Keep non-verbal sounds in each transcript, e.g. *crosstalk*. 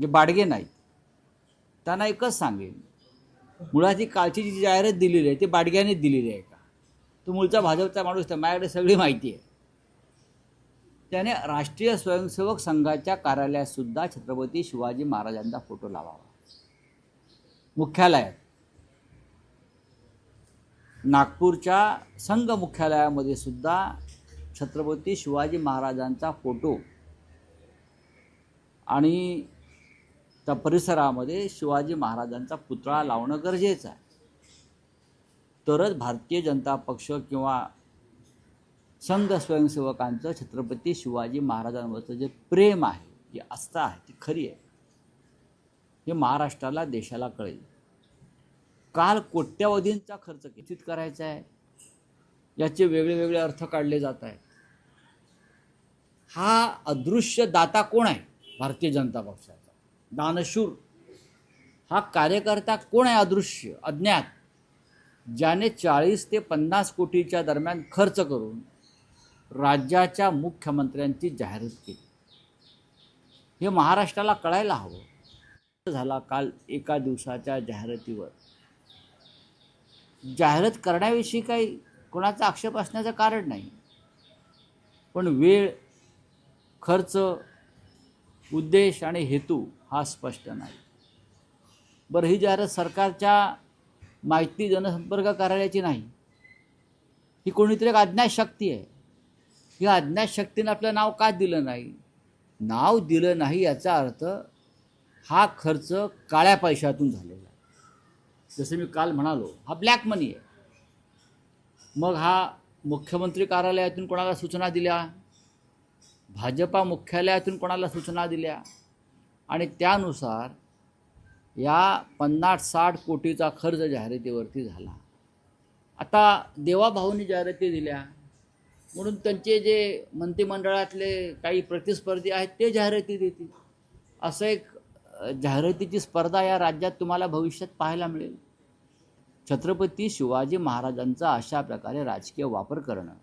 जे बाडगे नाहीत त्यांना एकच सांगेन. मुळात ही कालची जी जाहिरात दिलेली आहे ती बाडग्यानेच दिलेली आहे का? तो मूळचा भाजपचा माणूस त्या माझ्याकडे सगळी माहिती आहे. त्याने राष्ट्रीय स्वयंसेवक संघाच्या कार्यालयात सुद्धा छत्रपती शिवाजी महाराजांचा फोटो लावावा. मुख्यालयात. नागपूरच्या संघ मुख्यालयामध्ये सुद्धा छत्रपती शिवाजी महाराजांचा फोटो आणि त्या परिसरामध्ये शिवाजी महाराजांचा पुतळा लावणं गरजेचं आहे. तरच भारतीय जनता पक्ष किंवा संघ स्वयंसेवकांचं छत्रपती शिवाजी महाराजांवरचं जे प्रेम आहे जी आस्था आहे ती खरी आहे. हे महाराष्ट्राला देशाला कळेल. काल कोट्यावधींचा खर्च कितीत करायचा आहे? याचे वेगळे वेगळे अर्थ काढले जात आहेत. हा अदृश्य दाता कोण आहे? भारतीय जनता पक्षाचा. दानशूर हा कार्यकर्ता कोण आहे अदृश्य अज्ञात? ज्याने चाळीस ते पन्नास कोटीच्या दरम्यान खर्च करून राज्याच्या मुख्यमंत्र्यांची जाहिरात केली. हे महाराष्ट्राला कळायला हवं. झाला काल एका दिवसाच्या जाहिरातीवर. जाहिरात करण्याविषयी काही कोणाचा आक्षेप असण्याचं कारण नाही. पण वेळ खर्च उद्देश आणि हेतू हा स्पष्ट नाही. बरं ही जाहिरात सरकारच्या माहिती जनसंपर्क कार्यालयाची नाही. ही कोणीतरी एक अज्ञात शक्ती आहे. ही अज्ञात शक्तीनं आपलं नाव का दिलं नाही? नाव दिलं नाही याचा अर्थ हा खर्च काळ्या पैशातून झालेला आहे. जसं मी काल म्हणालो हा ब्लॅक मनी आहे. मग हा मुख्यमंत्री कार्यालयातून कोणाला सूचना दिल्या? भाजपा मुख्यालयातून कोणाला सूचना दिल्या? आणि त्यानुसार या पन्नास साठ कोटीचा खर्च जाहिरातीवरती झाला. आता देवाभाऊंनी जाहिराती दिल्या. म्हणून त्यांचे जे मंत्रिमंडळातले काही प्रतिस्पर्धी आहेत ते जाहिराती देतील. असं एक जाहिरातीची स्पर्धा या राज्यात तुम्हाला भविष्यात पाहायला मिळेल. छत्रपती शिवाजी महाराजांचा अशा प्रकारे राजकीय वापर करणं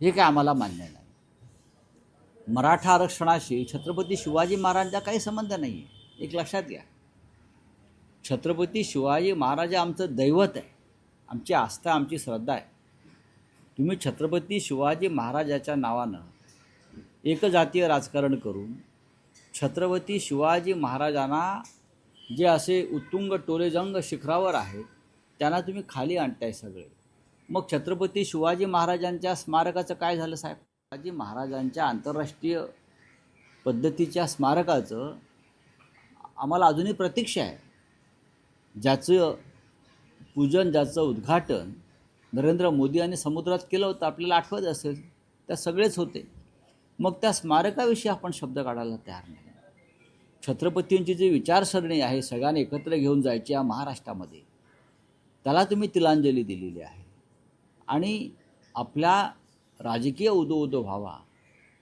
हे काय आम्हाला मान्य नाही. मराठा आरक्षणाशी छत्रपती शिवाजी महाराजांचा काही संबंध नाही आहे एक लक्षात घ्या. छत्रपती शिवाजी महाराज आमचं दैवत आहे. आमची आस्था आमची श्रद्धा आहे. तुम्ही छत्रपती शिवाजी महाराजाच्या नावानं एकजातीय राजकारण करून छत्रपती शिवाजी महाराजांना जे असे उत्तुंग टोलेजंग शिखरावर आहेत त्यांना तुम्ही खाली आणताय सगळे. मग छत्रपती शिवाजी महाराजांच्या स्मारकाचं काय झालं साहेब? शिवाजी महाराजांच्या आंतरराष्ट्रीय पद्धतीच्या स्मारकाचं आम्हाला अजूनही प्रतीक्षा आहे. ज्याचं पूजन ज्याचं उद्घाटन नरेंद्र मोदी यांनी समुद्रात केलं होतं आपल्याला आठवत असेल त्या सगळेच होते. मग त्या स्मारकाविषयी आपण शब्द काढायला तयार नाही. छत्रपतींची जी विचारसरणी आहे सगळ्यांनी एकत्र घेऊन जायची या महाराष्ट्रामध्ये त्याला तुम्ही तिलांजली दिलेली आहे. आणि आपल्या राजकीय उदो उदो व्हावा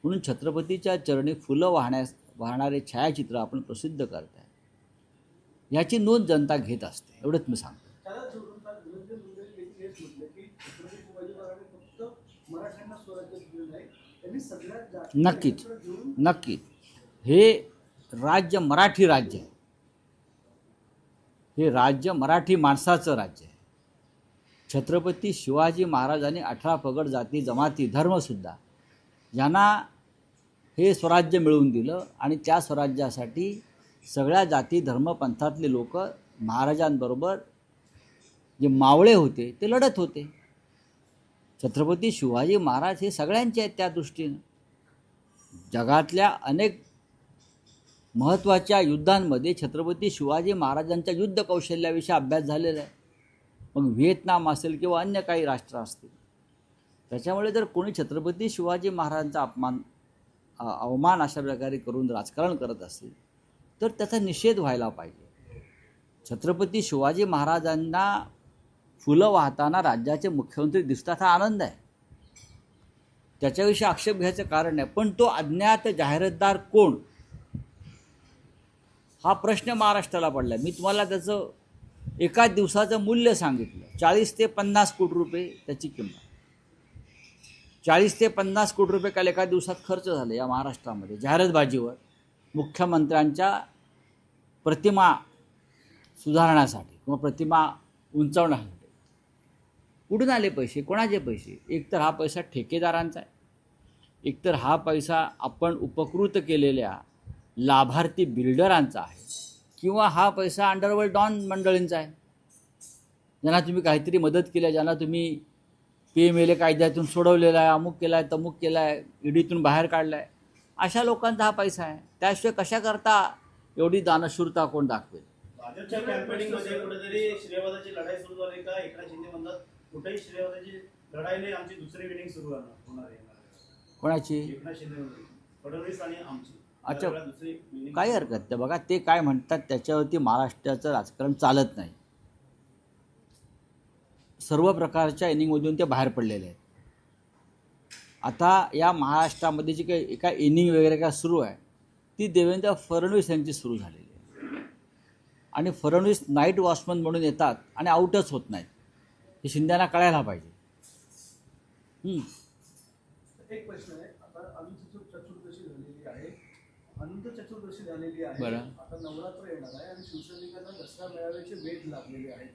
म्हणून छत्रपतीच्या चरणी फुलं वाहण्यास वाहणारे छायाचित्र आपण प्रसिद्ध करताय. याची नोंद जनता घेत असते एवढंच मी सांगतो. नक्कीच. एकत्र घेऊन नक्की हे राज्य मराठी राज्य आहे. हे राज्य मराठी माणसाचं राज्य आहे. छत्रपती शिवाजी महाराजांनी अठरा पगड जाती जमाती धर्मसुद्धा यांना हे स्वराज्य मिळवून दिलं आणि त्या स्वराज्यासाठी सगळ्या जाती धर्मपंथातले लोक महाराजांबरोबर जे मावळे होते ते लढत होते. छत्रपती शिवाजी महाराज हे सगळ्यांचे आहेत त्या दृष्टीनं. जगातल्या अनेक महत्त्वाच्या युद्धांमध्ये छत्रपती शिवाजी महाराजांच्या युद्ध कौशल्याविषयी अभ्यास झालेला आहे. मग व्हिएतनाम असेल किंवा अन्य काही राष्ट्र असतील. त्याच्यामुळे जर कोणी छत्रपती शिवाजी महाराजांचा अपमान अवमान अशा प्रकारे करून राजकारण करत असेल तर त्याचा निषेध व्हायला पाहिजे. छत्रपती शिवाजी महाराजांना फुलं वाहताना राज्याचे मुख्यमंत्री दिसतात हा आनंद आहे. त्याच्याविषयी आक्षेप घ्यायचं कारण नाही पण तो अज्ञात जाहिरातदार कोण? हा प्रश्न महाराष्ट्राला पडला मी तुम्हाला त्याचं एका दिवसाचं मूल्य सांगितलं. चाळीस ते पन्नास कोटी रुपये त्याची किंमत. चाळीस ते पन्नास कोटी रुपये काल एका दिवसात खर्च झाले या महाराष्ट्रामध्ये. जाहिरातबाजीवर मुख्यमंत्र्यांच्या प्रतिमा सुधारण्यासाठी किंवा प्रतिमा उंचावण्यासाठी. कुठून आले पैसे? कोणाचे पैसे? एकतर हा पैसा ठेकेदारांचा आहे. एकतर हा पैसा आपण उपकृत केलेल्या लाभार्थी बिल्डरांचा आहे. किंवा हा पैसा अंडरवर्ल्ड डॉन मंडळींचा आहे. ज्यांना तुम्ही काहीतरी मदत केली आहे ज्यांना तुम्ही पी एम एल ए कायद्यातून सोडवलेला आहे अमुक केला आहे तमुक केला आहे ईडीतून बाहेर काढला आहे. अशा लोकांचा हा पैसा आहे. त्याशिवाय कशा करता एवढी दानशूरता कोण दाखवेल? भाजपच्या कॅम्पेनिंगमध्ये कुठेतरी श्रेयवादाची लढाई सुरू झाली का? एकनाथ शिंदे म्हणतात कुठेही श्रेयवादाची लढाई नाही आमची दुसरी विनिंग सुरू होणार होणार आहे. कोणाची? एकनाथ शिंदे म्हणतात. फडणवीस आणि आमची. अच्छा. काही हरकत नाही बघा ते काय म्हणतात त्याच्यावरती महाराष्ट्राचं राजकारण चालत नाही. सर्व प्रकारच्या इनिंगमधून ते बाहेर पडलेले आहेत. आता या महाराष्ट्रामध्ये जी काही एका इनिंग वगैरे काय सुरू आहे ती देवेंद्र फडणवीस यांची सुरू झालेली आहे. आणि फडणवीस नाईट वॉचमन म्हणून येतात आणि आऊटच होत नाहीत. हे शिंद्यांना कळायला पाहिजे. एक प्रश्न आहे आता अनंत चतुर्दशी झालेली आहे अनंत चतुर्दशी झालेली आहे बरं. आता नवरात्र येणार आहे आणि शिवसैनिकांना दसरा मेळाव्याचे वेध लागलेले आहेत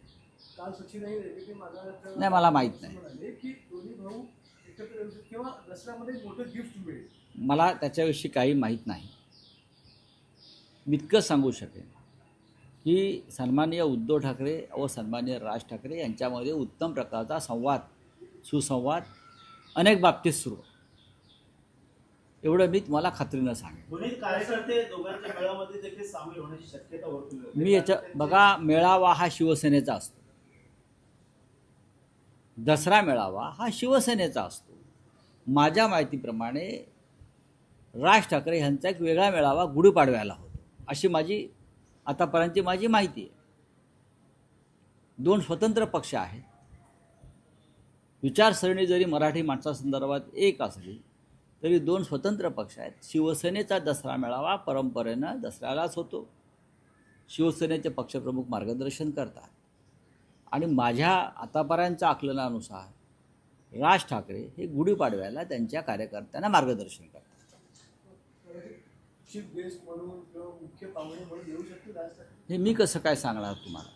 काल सचिनही मागायला नाही, मला माहीत नाही. म्हणाले की दोन्ही भाऊ एकत्र येऊ शकतात किंवा दसऱ्यामध्ये एक मोठं गिफ्ट मिळेल मला त्याच्याविषयी काही माहीत नाही मी इतकं सांगू शकेन की सन्माननीय उद्धव ठाकरे व सन्माननीय राज ठाकरे यांच्यामध्ये उत्तम प्रकारचा संवाद सुसंवाद अनेक बाबतीत सुरू आहे. एवढं मी तुम्हाला खात्रीनं सांगेन. दोन्ही कार्यकर्ते दोघांच्या मेळामध्ये देखील सामील होण्याची शक्यता वर्तवली जाते. मी याच्या बघा मेळावा हा शिवसेनेचा असतो. दसरा मेळावा हा शिवसेनेचा असतो. माझ्या माहितीप्रमाणे राज ठाकरे यांचा एक वेगळा मेळावा गुढीपाडव्याला होतो. अशी माझी आतापर्यंतची माझी माहिती आहे. दोन स्वतंत्र पक्ष आहेत. विचारसरणी जरी मराठी माणसासंदर्भात एक असली तरी दोन स्वतंत्र पक्ष आहेत. शिवसेनेचा दसरा मेळावा परंपरेनं दसऱ्यालाच होतो. शिवसेनेचे पक्षप्रमुख मार्गदर्शन करतात. आणि माझ्या आतापर्यंतच्या आकलनानुसार राज ठाकरे हे गुढीपाडव्याला त्यांच्या कार्यकर्त्यांना मार्गदर्शन करतात. हे मी कसं काय सांगणार तुम्हाला?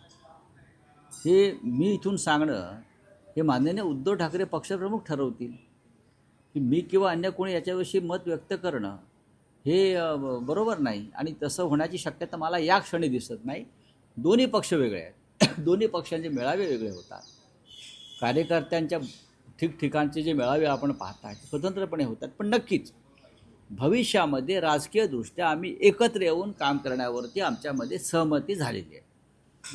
हे मी इथून सांगणं हे माननीय उद्धव ठाकरे पक्षप्रमुख ठरवतील. की मी किंवा अन्य कोणी याच्याविषयी मत व्यक्त करणं हे ब- बरोबर नाही. आणि तसं होण्याची शक्यता मला या क्षणी दिसत नाही. दोन्ही पक्ष वेगळे आहेत. *coughs* दोन्ही पक्षांचे मेळावे वेगळे होतात. कार्यकर्त्यांच्या ठिकठिकाणचे जे मेळावे आपण पाहताय स्वतंत्रपणे होतात. पण नक्कीच भविष्यामध्ये राजकीयदृष्ट्या आम्ही एकत्र येऊन काम करण्यावरती आमच्यामध्ये सहमती झालेली आहे.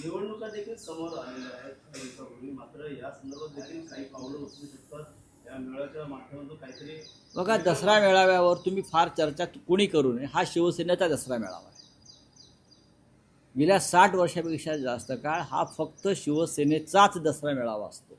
निवडणुका देखील समोर आलेल्या आहेत. मात्र या संदर्भात देखील काही पावलं उचलू शकतात. बघा दसरा मेळाव्यावर तुम्ही फार चर्चा कोणी करू नये हा शिवसेनेचा दसरा मेळावा आहे. गेल्या साठ वर्षापेक्षा जास्त काळ हा फक्त शिवसेनेचाच दसरा मेळावा असतो.